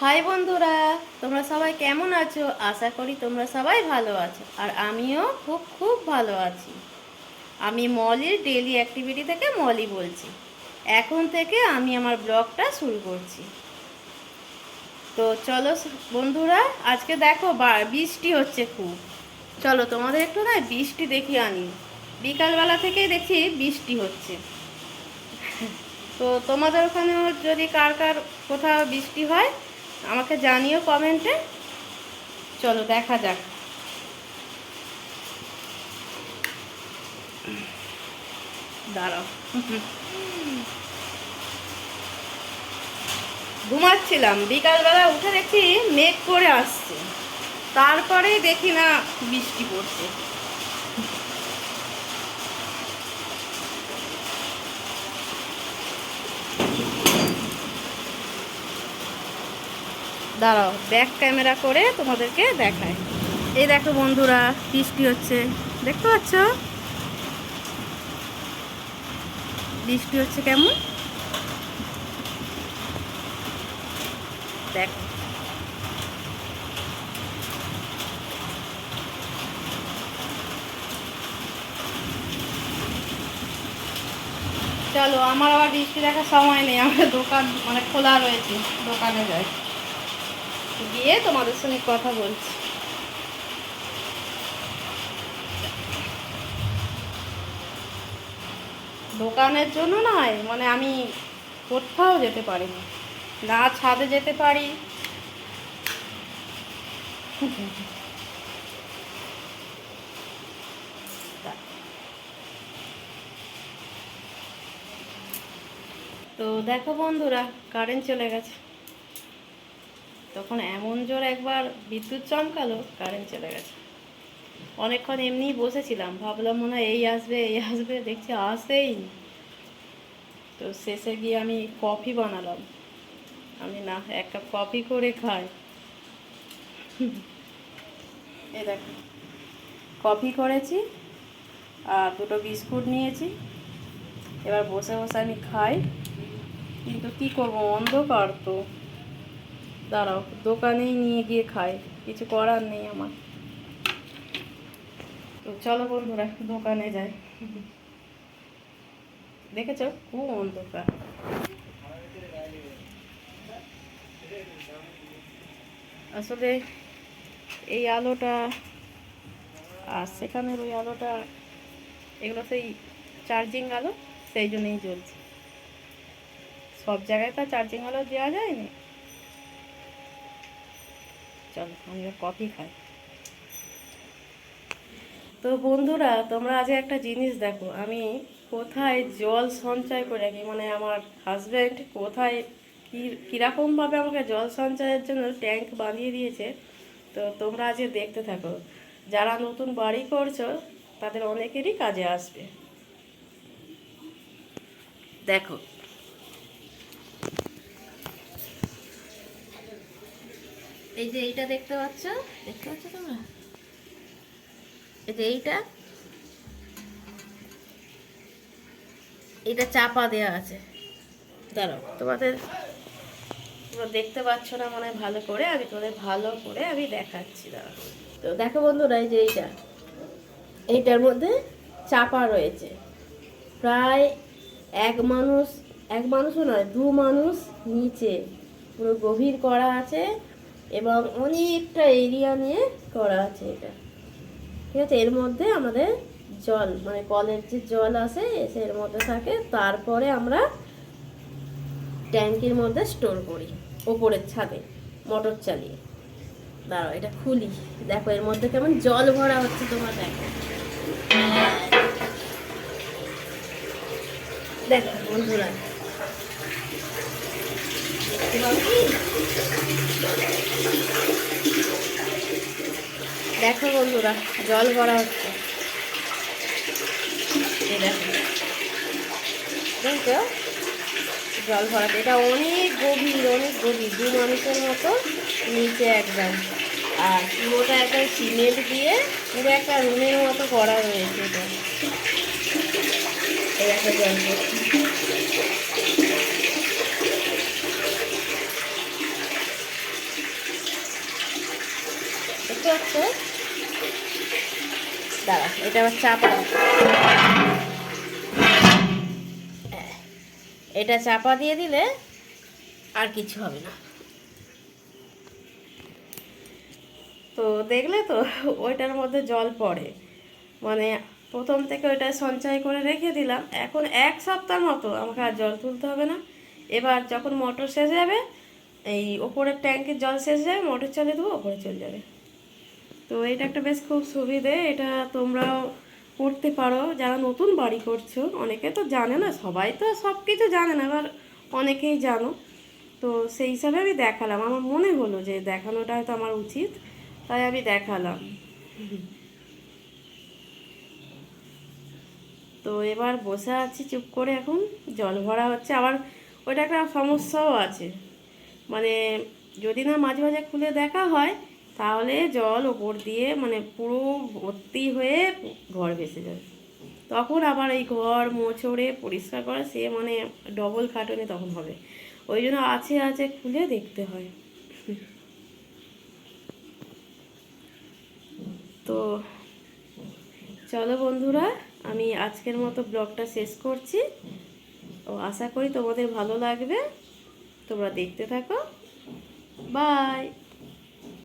High বন্ধুরা, তোমরা সবাই কেমন আছো? আশা করি তোমরা সবাই ভালো আছো, আর আমিও খুব খুব ভালো আছি। আমি মলির ডেলি অ্যাক্টিভিটি থেকে মলি বলছি। এখন থেকে আমি আমার ব্লগটা শুরু করছি। তো চলো বন্ধুরা, আজকে দেখো বৃষ্টি হচ্ছে খুব। চলো তোমাদের একটু না বৃষ্টি দেখি আনি। বিকালবেলা থেকেই দেখি বৃষ্টি হচ্ছে। তো তোমাদের ওখানেও যদি কার কার কোথাও বৃষ্টি হয় আমাকে জানিও কমেন্টে। চলো দেখা যাক। দাঁড়াও। ঘুমাচ্ছিলাম। বিকালবেলা উঠে দেখছি মেঘ করে আসছে। তারপরেই দেখি না বৃষ্টি পড়ছে। দাঁড়াও ব্যাক ক্যামেরা করে তোমাদেরকে দেখায় এই দেখো বন্ধুরা, বৃষ্টি হচ্ছে। দেখতে পাচ্ছ? বৃষ্টি হচ্ছে কেমন? দেখো। চলো, আমার আবার বৃষ্টি দেখার সময় নেই, আমার দোকান মানে খোলা রয়েছে, দোকানে যাই। গিয়ে তোমাদের সঙ্গে কথা বলছি। দোকানের জন্য নয় মানে আমি কোথাও যেতে পারি না ছাদে যেতে পারি। তো দেখো বন্ধুরা কারেন্ট চলে গেছে। তখন এমন জোর একবার বিদ্যুৎ চমকালো কারেন্ট চলে গেছে। অনেকক্ষণ এমনিই বসেছিলাম, ভাবলাম মনে এই আসবে এই আসবে, দেখছি আসেই তো শেষে গিয়ে আমি কফি বানালাম। আমি না, এক কাপ কফি করে খাই। এই দেখো, কফি করেছি আর দুটো বিস্কুট নিয়েছি। এবার বসে বসে আমি খাই। কিন্তু কি করব, অন্ধকার তো। দাঁড়াও, দোকানেই নিয়ে গিয়ে খাই। কিছু করার নেই আমার। তো চলো বন্ধুরা, দোকানে যাই। দেখেছ? খুব অন্ধকার আসলে এই আলোটা, আর সেখানের ওই আলোটা, এগুলো সেই চার্জিং আলো, সেই জন্যই জ্বলছে। সব জায়গায় তো চার্জিং আলো দেওয়া যায়নি? চলো আমি এবার কফি খাই। তো বন্ধুরা, তোমরা আজ একটা জিনিস দেখো, আমি কোথায় জল সঞ্চয় করে রাখি? মানে আমার হাজব্যান্ড কোথায়, কী, কীরকমভাবে আমাকে জল সঞ্চয়ের জন্য ট্যাঙ্ক বানিয়ে দিয়েছে, তো তোমরা আজকে দেখতে থাকো। যারা নতুন বাড়ি করছ, তাদের অনেকেরই কাজে আসবে। দেখো এই যে এইটা দেখতে পাচ্ছ? দেখতে পাচ্ছ তোমরা? এই যে এইটা। এটা চাপা দেওয়া আছে। দাঁড়াও তোমাদের তোমরা দেখতে পাচ্ছ না মনে ভালো করে। আমি তোমাদের ভালো করে আমি দেখাচ্ছি দাঁড়াও। তো দেখো বন্ধুরা এই যে এইটা। এইটার মধ্যে চাপা রয়েছে। প্রায় এক মানুষ এক মানুষও নয় দু মানুষ নিচে। পুরো গভীর করা আছে। এবং অনেকটা এরিয়া নিয়ে করা আছে এটা। ঠিক আছে, এর মধ্যে আমাদের জল মানে কলের যে জল এসে এর মধ্যে থাকে। তারপরে আমরা ট্যাঙ্কির মধ্যে স্টোর করি, ওপরের ছাদে মোটর চালিয়ে। দাঁড়াও, এটা খুলি। দেখো, এর মধ্যে কেমন জল ভরা হচ্ছে তোমার দেখো। দেখো, বন্ধুরা পাও কি? দেখো বন্ধুরা, জল ভরা হচ্ছে। দেখো। জল ভরাতে এটা অনেক গভীর অনেক গভীর, দু মানুষের মতো নিচে একদম। আর পুরোটা একটা সিমেন্ট দিয়ে পুরো একটা রুমের মতো করা রয়েছে এটা। একটা জল পড়ছে। পাচ্ছ? দাঁড়া এটা চাপা এটা চাপা দিয়ে দিলে আর কিছু হবে না। তো দেখলে তো, ওইটার মধ্যে জল পড়ে। মানে প্রথম থেকে ওইটা সঞ্চয় করে রেখে দিলাম। এখন এক সপ্তাহ মতো আমাকে আর জল তুলতে হবে না। এবার যখন মোটর শেষ যাবে, এই ওপরের ট্যাঙ্কের জল শেষ যাবে, মোটর চলে দেবো, ওপরে চলে যাবে। তো এটা একটা বেশ খুব সুবিধে এটা তোমরাও করতে পারো। যারা নতুন বাড়ি করছ, অনেকে তো জানে না, সবাই তো সব কিছু জানে না এবার অনেকেই জানো। তো সেই হিসাবে আমি দেখালাম। আমার মনে হলো যে দেখানোটা হয়তো আমার উচিত, তাই আমি দেখালাম। তো এবার বসে আছি চুপ করে এখন, জল ভরা হচ্ছে। আবার ওইটা একটা সমস্যাও আছে। মানে যদি না মাঝে মাঝে খুলে দেখা হয় তাহলে জল ওপর দিয়ে মানে পুরো ভর্তি হয়ে ঘর ভেসে যাবে। তখন আবার এই ঘর মোছড়ে পরিষ্কার করা, সে মানে ডবল খাটুনি তখন হবে। ওই জন্য আছে আছে খুলে দেখতে হয়। তো চলো বন্ধুরা, আমি আজকের মতো ব্লগটা শেষ করছি। ও আশা করি তোমাদের ভালো লাগবে। তোমরা দেখতে থাকো। বাই!